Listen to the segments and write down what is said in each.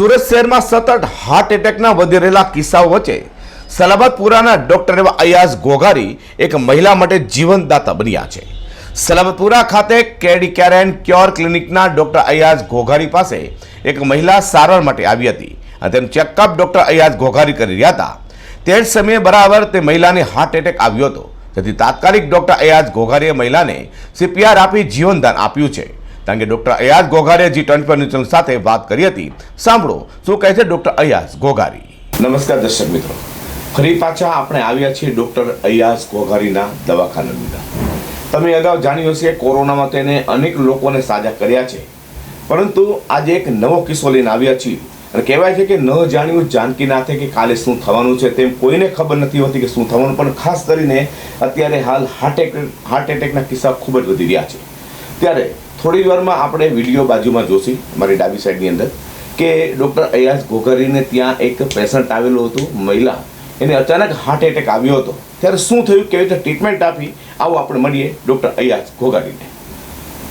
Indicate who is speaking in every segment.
Speaker 1: સુરત શહેરમાં સતત હાર્ટ એટેકના વધી રહેલા કિસ્સાઓ વચ્ચે સલાબતપુરાના ડોક્ટર એવા અયાઝ ઘોઘારી એક મહિલા માટે જીવનદાતા બન્યા છે. સલાબતપુરા ખાતે કેડી કેર એન્ડ ક્યોર ક્લિનિકના ડોક્ટર અયાઝ ઘોઘારી પાસે એક મહિલા સારવાર માટે આવી હતી અને તેનું ચેકઅપ ડોક્ટર અયાઝ ઘોઘારી કરી રહ્યા હતા. તે જ સમયે બરાબર તે મહિલાને હાર્ટ એટેક આવ્યો હતો. તેથી તાત્કાલિક ડોક્ટર અયાઝ ઘોઘારીએ મહિલાને સીપીઆર આપી જીવનદાન આપ્યું છે. કારણ કે ડોક્ટર અયાઝ ઘોઘારીએ જી ટ્વેન્ટી ન્યૂઝ ચેનલ સાથે વાત કરી હતી, સાંભળો, શું કહે છે ડોક્ટર અયાઝ ઘોઘારી નમસ્કાર દર્શક મિત્રો. ફરી પાછા આપણે આવ્યા છીએ ડોક્ટર અયાઝ ઘોઘારીના દવાખાના લીધા તમે અગાઉ જાણ્યું હશે, કોરોનામાં તેને અનેક લોકોને સાજા કર્યા છે. પરંતુ આજે એક નવો કિસ્સો લઈને આવ્યા છીએ. અને કહેવાય છે કે ન જાણ્યું જાનકી નાથે કે કાલે શું થવાનું છે તેમ કોઈને ખબર નથી હોતી કે શું થવાનું, પણ ખાસ કરીને અત્યારે હાલ હાર્ટ એટેક હાર્ટ એટેકના કિસ્સા ખૂબ જ વધી રહ્યા છે. ત્યારે થોડી વારમાં આપણે વીડિયો બાજુમાં જોશી મારી ડાબી સાઈડની અંદર કે ડૉક્ટર અયાસ ઘોઘરીને ત્યાં એક પેશન્ટ આવેલું હતું મહિલા. એને અચાનક હાર્ટ એટેક આવ્યો હતો. ત્યારે શું થયું? કેવી રીતે ટ્રીટમેન્ટ આપી? આવો આપણે મળીએ ડૉક્ટર અયાસ ઘોઘારીને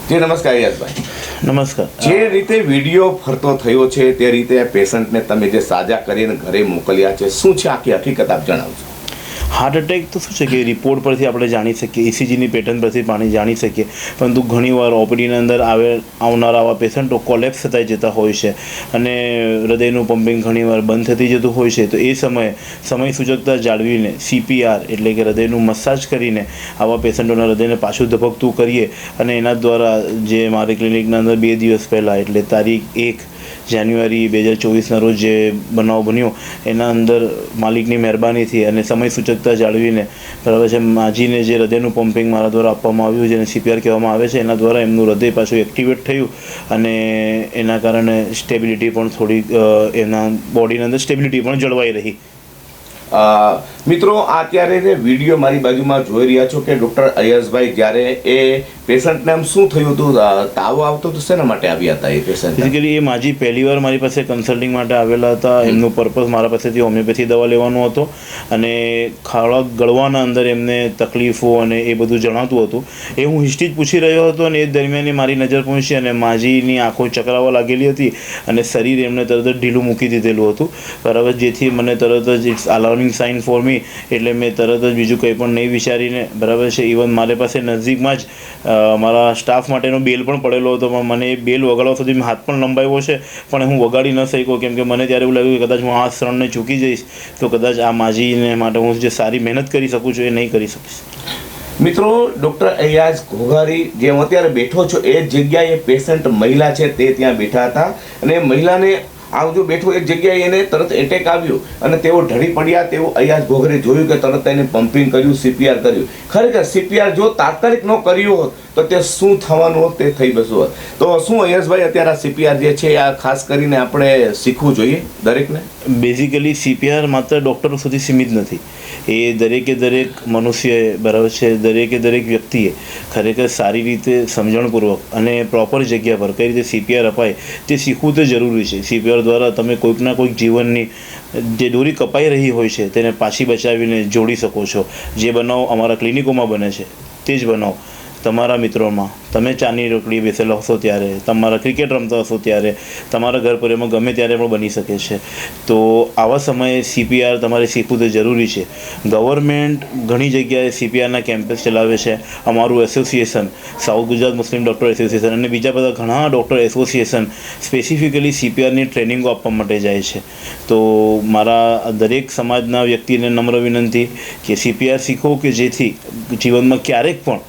Speaker 1: જી નમસ્કાર અયાસભાઈ
Speaker 2: નમસ્કાર.
Speaker 1: જે રીતે વીડિયો ફરતો થયો છે તે રીતે પેશન્ટને તમે જે સાજા કરીને ઘરે મોકલ્યા છે શું છે આખી હકીકત આપ જણાવજો
Speaker 2: હાર્ટ એટેક તો શું છે કે રિપોર્ટ પરથી આપણે જાણી શકીએ ઇસીજીની પેટર્ન પરથી પાણી જાણી શકીએ. પરંતુ ઘણીવાર ઓપીડીની અંદર આવે, આવનારા આવા પેશન્ટો કોલેપ્સ થતા જતા હોય છે. અને હૃદયનું પમ્પિંગ ઘણીવાર બંધ થતી જતું હોય છે. તો એ સમયે સમય સૂચકતા જાળવીને સીપીઆર એટલે કે હૃદયનું મસાજ કરીને આવા પેશન્ટોના હૃદયને પાછું ધબકતું કરીએ. અને એના દ્વારા જે મારી ક્લિનિકના અંદર બે દિવસ પહેલાં એટલે તારીખ એક જાન્યુઆરી બે હજાર ચોવીસના રોજ જે બનાવ બન્યો, એના અંદર માલિકની મહેરબાનીથી અને સમય સૂચકતા જાળવીને, બરાબર છે, માજીને જે હૃદયનું પમ્પિંગ મારા દ્વારા આપવામાં આવ્યું જેને સીપીઆર કહેવામાં આવે છે, એના દ્વારા એમનું હૃદય પાછું એક્ટિવેટ થયું અને એના કારણે સ્ટેબિલિટી પણ થોડી એના બોડીની અંદર સ્ટેબિલિટી પણ જળવાઈ રહી.
Speaker 1: મિત્રો આ અત્યારે જે વીડિયો મારી બાજુમાં જોઈ રહ્યા છો કે ડૉક્ટર અયસભાઈ જ્યારે એ પેશન્ટને આમ શું થયું હતું? તાવ આવતો તો શેના માટે આવ્યા હતા એ પેશન્ટ
Speaker 2: બેઝિકલી એ માજી પહેલી વાર મારી પાસે કન્સલ્ટિંગ માટે આવેલા હતા. એમનું પર્પઝ મારા પાસેથી હોમિયોપેથી દવા લેવાનો હતો. અને ખાડા ગળવાના અંદર એમને તકલીફો અને એ બધું જણાતું હતું. એ હું હિસ્ટ્રી જ પૂછી રહ્યો હતો અને એ દરમિયાન મારી નજર પહોંચી અને માજીની આંખો ચકરાવા લાગેલી હતી અને શરીર એમને તરત જ ઢીલું મૂકી દીધેલું હતું. બરાબર જેથી મને તરત જ it's alarming sign for me એટલે મેં તરત જ બીજું કંઈ પણ નહીં વિચારીને, બરાબર છે? ઇવન મારી પાસે નજીકમાં જ મારા સ્ટાફ માટેનો બેલ પણ પડેલો હતો, પણ મને એ બેલ વગાડવા સુધી મેં હાથ પણ લંબાવ્યો છે, પણ હું વગાડી ન શક્યો, કેમ કે મને ત્યારે એવું લાગ્યું કે કદાચ હું આ શરણને ચૂકી જઈશ, તો કદાચ આ માજીને માટે હું જે સારી મહેનત કરી શકું છું એ નહીં કરી શકીશ.
Speaker 1: મિત્રો, ડૉક્ટર અયાઝ ઘોઘારી, જે હું અત્યારે બેઠો છું, એ જગ્યાએ પેશન્ટ મહિલા છે તે ત્યાં બેઠા હતા, અને મહિલાને આમ જો બેઠો એક જગ્યાએ એને તરત એટેક આવ્યો અને તેઓ ઢળી પડ્યા, તેઓ અયાઝ ભોગરે જોયું કે તરત એને પમ્પિંગ કર્યું સીપીઆર કર્યું. ખરેખર સીપીઆર જો તાત્કાલિક ન કર્યું હોત તો તે શું થવાનું તે થઈ બસું હોત તો શું અયસભાઈ અત્યારે સીપીઆર જે છે, આ ખાસ કરીને આપણે શીખવું જોઈએ દરેકને?
Speaker 2: બેઝિકલી સીપીઆર માત્ર ડૉક્ટરો સુધી સીમિત નથી. એ દરેકે દરેક મનુષ્યએ બરાબર છે, દરેકે દરેક વ્યક્તિએ ખરેખર સારી રીતે સમજણપૂર્વક અને પ્રોપર જગ્યા પર કઈ રીતે સીપીઆર અપાય તે શીખવું તે જરૂરી છે. સીપીઆર દ્વારા તમે કોઈકના કોઈક જીવનની જે દોરી કપાઈ રહી હોય છે, તેને પાછી બચાવીને જોડી શકો છો. જે બનાવ અમારા ક્લિનિકોમાં બને છે, તે જ બનાવ. તમારા મિત્રોમાં. તમે ચાની રોકડી બેસેલા હશો ત્યારે, તમારા ક્રિકેટ રમતા હશો ત્યારે, તમારા ઘર પરિવારમાં ગમે ત્યારે પણ બની શકે છે. તો આવા સમયે સીપીઆર તમારે શીખવું તો જરૂરી છે. ગવર્મેન્ટ ઘણી જગ્યાએ સીપીઆરના કેમ્પસ ચલાવે છે. અમારું એસોસિએશન, સાઉથ ગુજરાત મુસ્લિમ ડૉક્ટર એસોસિએશન અને બીજા બધા ઘણા ડૉક્ટર એસોસિએશન સ્પેસિફિકલી સીપીઆરની ટ્રેનિંગો આપવા માટે જાય છે. તો મારા દરેક સમાજના વ્યક્તિને નમ્ર વિનંતી કે સીપીઆર શીખો કે જેથી જીવનમાં ક્યારેક પણ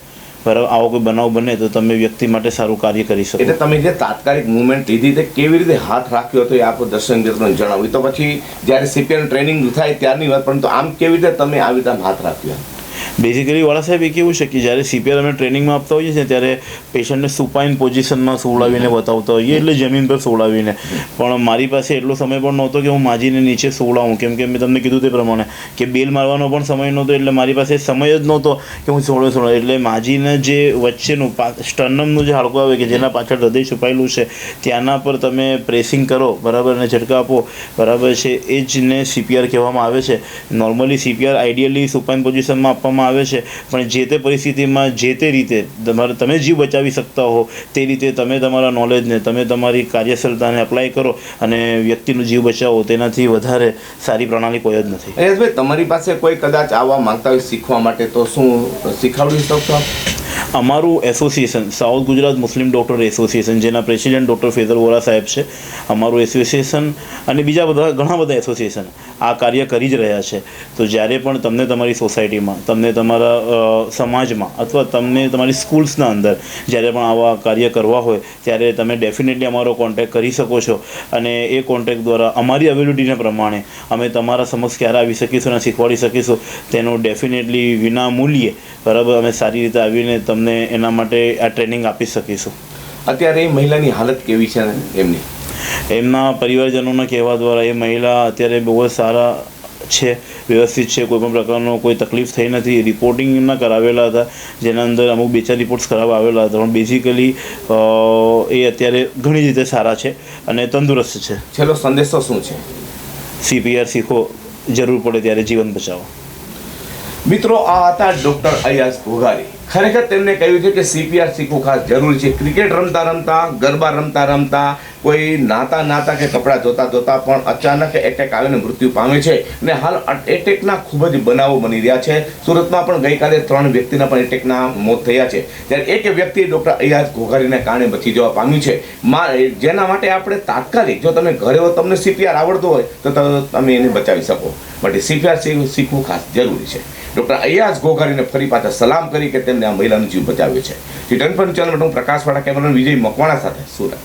Speaker 2: બરાબર આવો કોઈ બનાવ બને તો તમે વ્યક્તિ માટે સારું કાર્ય કરી શકો.
Speaker 1: એટલે તમે જે તાત્કાલિક મુવમેન્ટ લીધી તે કેવી રીતે હાથ રાખ્યો હતો એ આપ દર્શન મિત્રોને જણાવ્યું તો પછી જ્યારે સીપીએલ ટ્રેનિંગ થાય ત્યારની વાત, પરંતુ આમ કેવી રીતે તમે આવી રીતે હાથ રાખ્યો?
Speaker 2: બેઝિકલી વાળા સાહેબ, એ કેવું છે કે જ્યારે સીપીઆર અમે ટ્રેનિંગમાં આપતા હોઈએ છીએ, ત્યારે પેશન્ટને સુપાઇન પોઝિશનમાં સોવડાવીને બતાવતા હોઈએ, એટલે જમીન પર સોવડાવીને. પણ મારી પાસે એટલો સમય પણ નહોતો કે હું માજીને નીચે સોવડાવું. કેમ કે મેં તમને કીધું તે પ્રમાણે કે બેલ મારવાનો પણ સમય નહોતો, એટલે મારી પાસે સમય જ નહોતો કે હું સોડો સોવડે એટલે માજીને જે વચ્ચેનું સ્ટર્નમનું જે હાડકું આવે કે જેના પાછળ હૃદય છુપાયેલું છે, ત્યાંના પર તમે પ્રેસિંગ કરો, બરાબર? અને ઝટકા આપો. બરાબર છે? એ જ ને સીપીઆર કહેવામાં આવે છે. નોર્મલી સીપીઆર આઈડિયલી સુપાઇન પોઝિશનમાં આપવામાં આવે છે. પણ જે તે પરિસ્થિતિમાં જે તે રીતે તમારે, તમે જીવ બચાવી શકતા હો, તે રીતે તમે તમારા નોલેજને તમે તમારી કાર્યશીલતાને અપ્લાય કરો અને વ્યક્તિનું જીવ બચાવો, તેનાથી વધારે સારી પ્રણાલી કોઈ જ નથી.
Speaker 1: ભાઈ તમારી પાસે કોઈ કદાચ આવવા માંગતા હોય શીખવા માટે, તો શું શીખવાડી શકશો
Speaker 2: અમારું association south Gujarat Muslim doctor association જેના પ્રેસિડેન્ટ ડૉક્ટર ફેઝર વોરા સાહેબ છે, અમારું એસોસિએશન અને બીજા બધા, ઘણા બધા એસોસિએશન આ કાર્ય કરી જ રહ્યા છે. તો જ્યારે પણ તમને તમારી સોસાયટીમાં તમને તમારા સમાજમાં અથવા તમને તમારી સ્કૂલ્સના અંદર જ્યારે પણ આવા કાર્ય કરવા હોય, ત્યારે તમે ડેફિનેટલી અમારો કોન્ટેક્ટ કરી શકો છો. અને એ કોન્ટેક્ટ દ્વારા અમારી અવેલિટીને પ્રમાણે અમે તમારા સમક્ષ ક્યારે આવી શકીશું અને શીખવાડી શકીશું, તેનું ડેફિનેટલી વિના મૂલ્યે બરાબર અમે સારી રીતે આવીને તમને એના માટે આ ટ્રેનિંગ આપી શકીશું.
Speaker 1: અત્યારે એ મહિલાની હાલત કેવી છે એમની?
Speaker 2: એમના પરિવારજનોના કહેવા દ્વારા એ મહિલા અત્યારે બહુ જ સારા છે વ્યવસ્થિત છે કોઈ પણ પ્રકારનો કોઈ તકલીફ થઈ નથી. રિપોર્ટિંગ એમના કરાવેલા હતા જેના અંદર અમુક બે ચાર રિપોર્ટ્સ કરાવવા આવેલા હતા. પણ બેઝિકલી એ અત્યારે ઘણી રીતે સારા છે અને તંદુરસ્ત છે.
Speaker 1: છેલ્લો સંદેશો શું છે?
Speaker 2: સીપીઆર શીખો જરૂર પડે ત્યારે જીવન બચાવો.
Speaker 1: મિત્રો આ હતા ડૉક્ટર અયાસ ઘોઘારી. ખરેખર તેમને કહ્યું છે કે સીપીઆર શીખવું ખાસ જરૂરી છે. ક્રિકેટ રમતા રમતા, ગરબા રમતા રમતા, કોઈ નાતા નાતા કે કપડાં ધોતા ધોતા પણ અચાનક એટેક આવીને મૃત્યુ પામે છે. અને હાલ એટેકના ખૂબ જ બનાવો બની રહ્યા છે. સુરતમાં પણ ગઈકાલે ત્રણ વ્યક્તિના પણ એટેકના મોત થયા છે. ત્યારે એક વ્યક્તિ ડૉક્ટર અયાજ ઘોઘારીને કારણે બચી જવા પામ્યું છે. જેના માટે આપણે તાત્કાલિક જો તમે ઘરે હો, તમને સીપીઆર આવડતું હોય, તો તમે એને બચાવી શકો. માટે સીપીઆર શીખવું ખાસ જરૂરી છે. ડોક્ટર અયાજ ગોગારીને ફરી પાછા સલામ કરી કે તેમને આ મહિલાનો જીવ બચાવ્યો છે. રિટર્ન પર હું પ્રકાશવાળા કેમેરામેન વિજય મકવાણા સાથે. સુરત.